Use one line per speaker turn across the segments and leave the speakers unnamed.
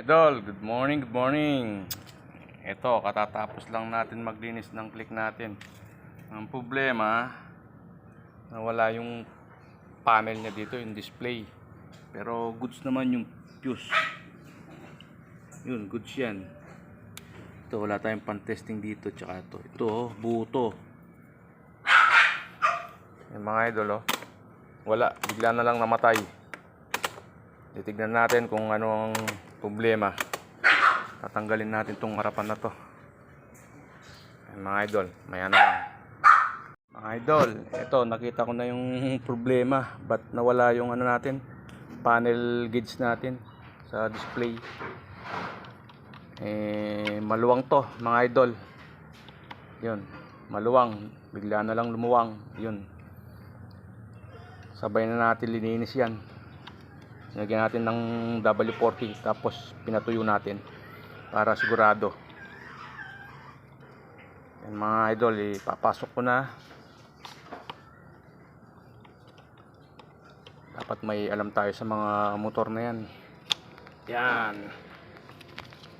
Idol, good morning, good morning. Ito, katatapos lang natin maglinis ng click natin. Ang problema, nawala yung panel niya dito, yung display. Pero goods naman yung fuse. Yun, goods yan. Ito, wala tayong pan-testing dito, tsaka ito. Ito, oh, buo to. Yung mga idol, oh. Wala, bigla na lang namatay. Titignan natin kung ano ang problema. Tatanggalin natin tong harapan na to. Ayan, mga idol, maya na lang. Mga idol, ito nakita ko na yung problema. Ba't nawala yung ano natin? Panel gauge natin sa display. Eh, maluwang to, mga idol. Yun, maluwang. Bigla na lang lumuwang. Yun. Sabay na natin lininis yan. Nilagyan natin ng W40 tapos pinatuyo natin para sigurado. Yan mga idol, ipapasok ko na. Dapat may alam tayo sa mga motor na yan. Yan.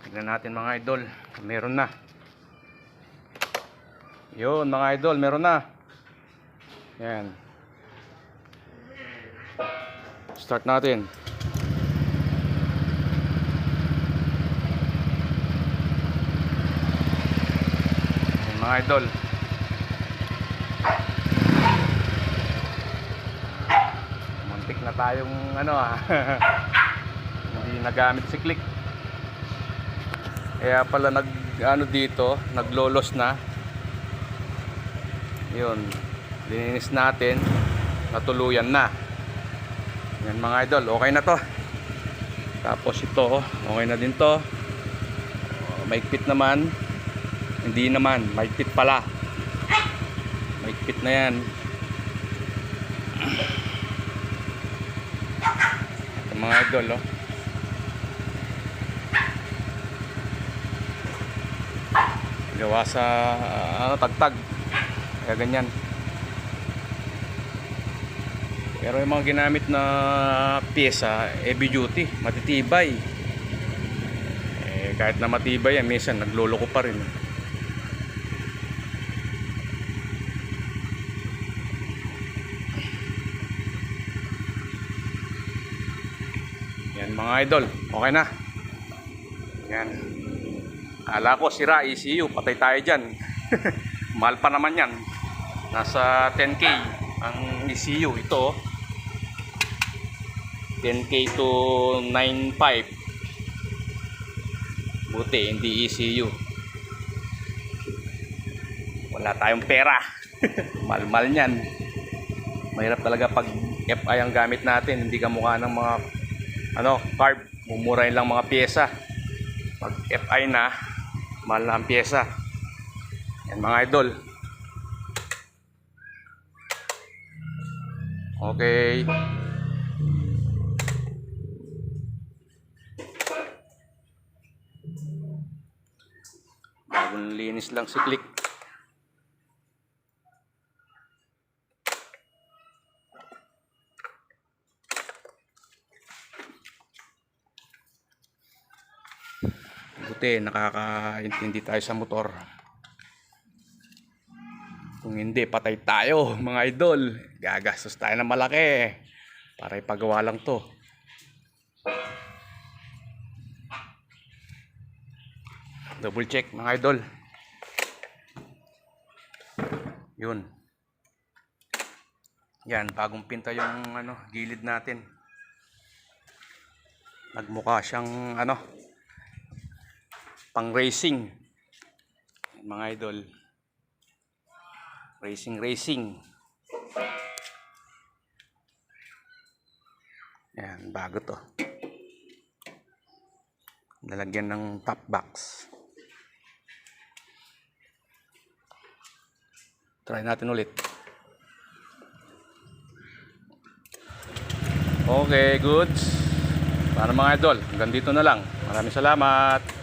Tignan natin mga idol. Meron na. Yun mga idol, meron na. Yan. Start natin. Mga idol. Muntik na tayong ano ah. Hindi nagamit si click. Kaya pala nag ano dito, naglolos na. 'Yun. Lininis natin. Natuluyan na. Yan mga idol, okay na to. Tapos ito, okay na din to. Oh, Maigpit naman. Hindi naman, maigpit pala. Maigpit na yan. Ito mga idol, oh. Gawa sa ano, tagtag. Kaya ganyan. Pero yung mga ginamit na pyesa, heavy duty, matitibay. Eh, kahit na matibay yan, minsan nagloloko pa rin. Yan mga idol, okay na. Yan. Kala ko sira ECU, patay tayo dyan. Mahal pa naman yan. Nasa 10k ang ECU ito. Oh. 10k to 9.5 buti hindi ECU wala tayong pera. Malmal niyan. Mahirap talaga pag FI ang gamit natin. Hindi ka mukha ng mga ano carb. Mumurahin lang mga pyesa. Pag FI na mahal na ang pyesa. Yan mga idol. Okay Bagong linis lang si Click. Buti, nakakaintindi tayo sa motor. Kung hindi, patay tayo, mga idol. Gagastos tayo ng malaki. Para ipagawa lang to. Double check mga idol. Yun. Yan, bagong pinta yung ano, gilid natin. Nagmukha siyang ano, pang racing. Mga idol. Racing, racing. Yan, bago to. Nalagyan ng top box. Try natin ulit. Okay, goods. Para mga idol, hanggang dito na lang. Maraming salamat.